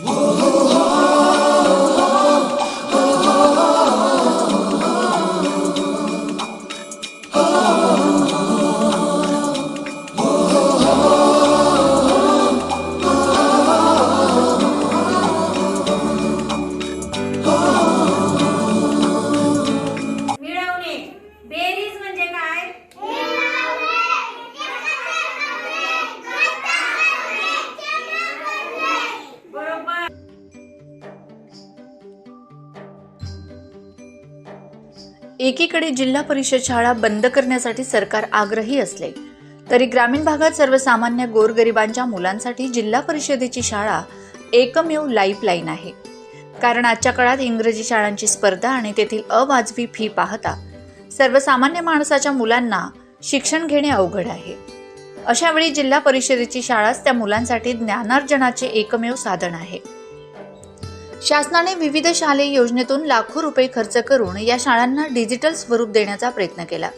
Whoa! एकीकडे जिल्हा परिषद शाळा बंद करण्यासाठी सरकार आग्रही असले तरी ग्रामीण भागात सर्वसामान्य गोरगरिबांच्या मुलांसाठी जिल्हा परिषदेची शाळा एकमेव लाईफलाईन आहे. कारण आजच्या काळात इंग्रजी शाळांची स्पर्धा आणि तेथील अवाजवी फी पाहता सर्वसामान्य माणसाच्या मुलांना शिक्षण घेणे अवघड आहे. अशावेळी जिल्हा परिषदेची शाळाच त्या मुलांसाठी ज्ञानार्जनाचे एकमेव साधन आहे. शासनाने विविध शालेय योजनेतून लाखो रुपये खर्च करून या शाळांना डिजिटल स्वरूप देण्याचा प्रयत्न केला.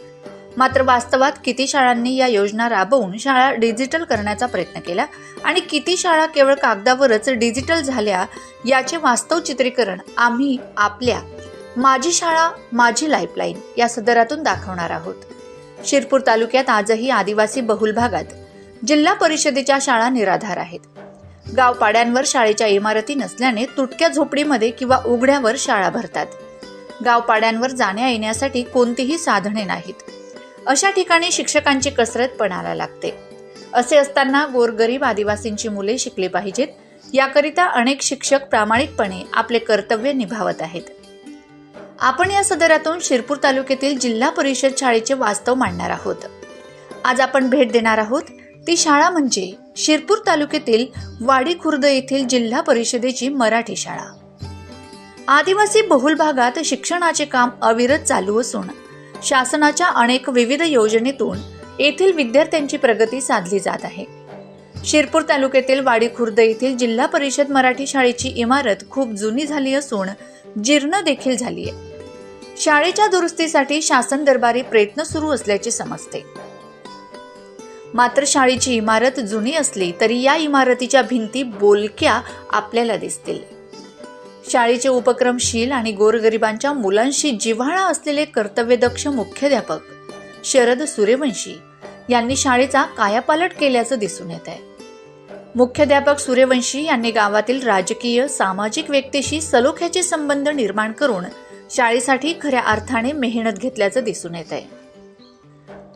मात्र वास्तवात किती शाळांनी या योजना राबवून शाळा डिजिटल करण्याचा प्रयत्न केला आणि किती शाळा केवळ कागदावरच डिजिटल झाल्या याचे वास्तव चित्रीकरण आम्ही आपल्या माझी शाळा माझी लाईफलाईन या सदरातून दाखवणार आहोत. शिरपूर तालुक्यात आजही आदिवासी बहुल भागात जिल्हा परिषदेच्या शाळा निराधार आहेत. गावपाड्यांवर शाळेच्या इमारती नसल्याने तुटक्या झोपडीमध्ये किंवा उघड्यावर शाळा भरतात. गावपाड्यांवर जाण्या येण्यासाठी कोणतीही साधने नाहीत. अशा ठिकाणी शिक्षकांची कसरत पणाला लागते. असे असताना गोरगरीब आदिवासींची मुले शिकली पाहिजेत. याकरिता अनेक शिक्षक प्रामाणिकपणे आपले कर्तव्य निभावत आहेत. आपण या सदरातून शिरपूर तालुक्यातील जिल्हा परिषद शाळेचे वास्तव मांडणार आहोत. आज आपण भेट देणार आहोत ती शाळा म्हणजे शिरपूर तालुक्यातील वाडी खुर्द येथील जिल्हा परिषदेची मराठी शाळा. आदिवासी बहुल भागात शिक्षणाचे काम अविरत चालू असून शासनाच्या अनेक विविध योजनेतून येथील विद्यार्थ्यांची प्रगती साधली जात आहे. शिरपूर तालुक्यातील वाडी खुर्द येथील जिल्हा परिषद मराठी शाळेची इमारत खूप जुनी झाली असून जीर्ण देखील झाली आहे. शाळेच्या दुरुस्तीसाठी शासन दरबारी प्रयत्न सुरू असल्याचे समजते. मात्र शाळेची इमारत जुनी असली तरी या इमारतीच्या भिंती बोलक्या आपल्याला दिसतील. शाळेचे उपक्रमशील आणि गोरगरिबांच्या मुलांशी जिव्हाळा असलेले कर्तव्यदक्ष मुख्याध्यापक शरद सूर्यवंशी यांनी शाळेचा कायापालट केल्याचं दिसून येत आहे. मुख्याध्यापक सूर्यवंशी यांनी गावातील राजकीय सामाजिक व्यक्तीशी सलोख्याचे संबंध निर्माण करून शाळेसाठी खऱ्या अर्थाने मेहनत घेतल्याचं दिसून येत आहे.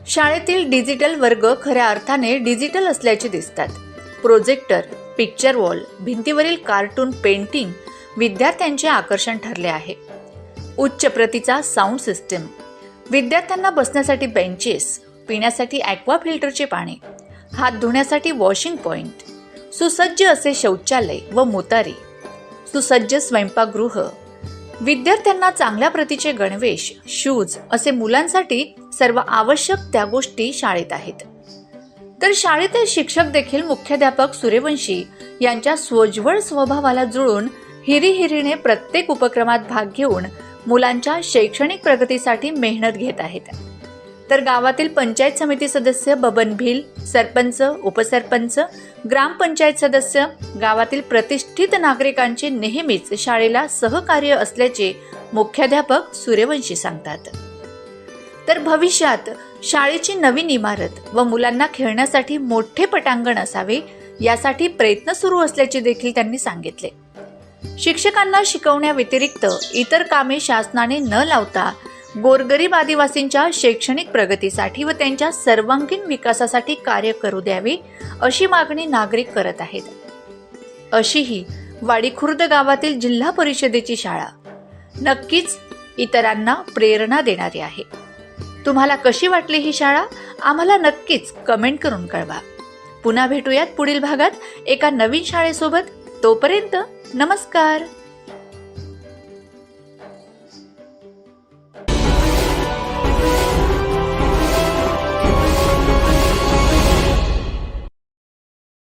शाळेतील डिजिटल वर्ग खऱ्या अर्थाने डिजिटल असल्याचे दिसतात. प्रोजेक्टर पिक्चर वॉल भिंतीवरील कार्टून पेंटिंग विद्यार्थ्यांचे आकर्षण ठरले आहे. उच्च प्रतीचा साऊंड सिस्टम विद्यार्थ्यांना बसण्यासाठी बेंचेस पिण्यासाठी ॲक्वा फिल्टरचे पाणी हात धुण्यासाठी वॉशिंग पॉइंट सुसज्ज असे शौचालय व मोतारी सुसज्ज स्वयंपाकगृह विद्यार्थ्यांना चांगल्या प्रतीचे गणवेश शूज असे मुलांसाठी सर्व आवश्यक त्या गोष्टी शाळेत आहेत. तर शाळेतील शिक्षक देखील मुख्याध्यापक सूर्यवंशी यांच्या स्वज्वळ स्वभावाला जुळून हिरीहिरीने प्रत्येक उपक्रमात भाग घेऊन मुलांच्या शैक्षणिक प्रगतीसाठी मेहनत घेत आहेत. तर गावातील पंचायत समिती सदस्य बबन भिल सरपंच उपसरपंच ग्रामपंचायत सदस्य गावातील प्रतिष्ठित नागरिकांचे नेहमीच शाळेला सहकार्य असल्याचे मुख्याध्यापक सूर्यवंशी सांगतात. तर भविष्यात शाळेची नवीन इमारत व मुलांना खेळण्यासाठी मोठे पटांगण असावे यासाठी प्रयत्न सुरू असल्याचे देखील त्यांनी सांगितले. शिक्षकांना शिकवण्याव्यतिरिक्त इतर कामे शासनाने न लावता गोरगरीब आदिवासींच्या शैक्षणिक प्रगतीसाठी व त्यांच्या सर्वांगीण विकासासाठी कार्य करू द्यावे अशी मागणी नागरिक करत आहेत. अशीही वाडीखुर्द गावातील जिल्हा परिषदेची शाळा नक्कीच इतरांना प्रेरणा देणारी आहे. तुम्हाला कशी वाटली ही शाळा? आम्हाला नक्कीच कमेंट करून कळवा. पुन्हा भेटूयात पुढील भागात एका नवीन शाळेसोबत. तोपर्यंत नमस्कार.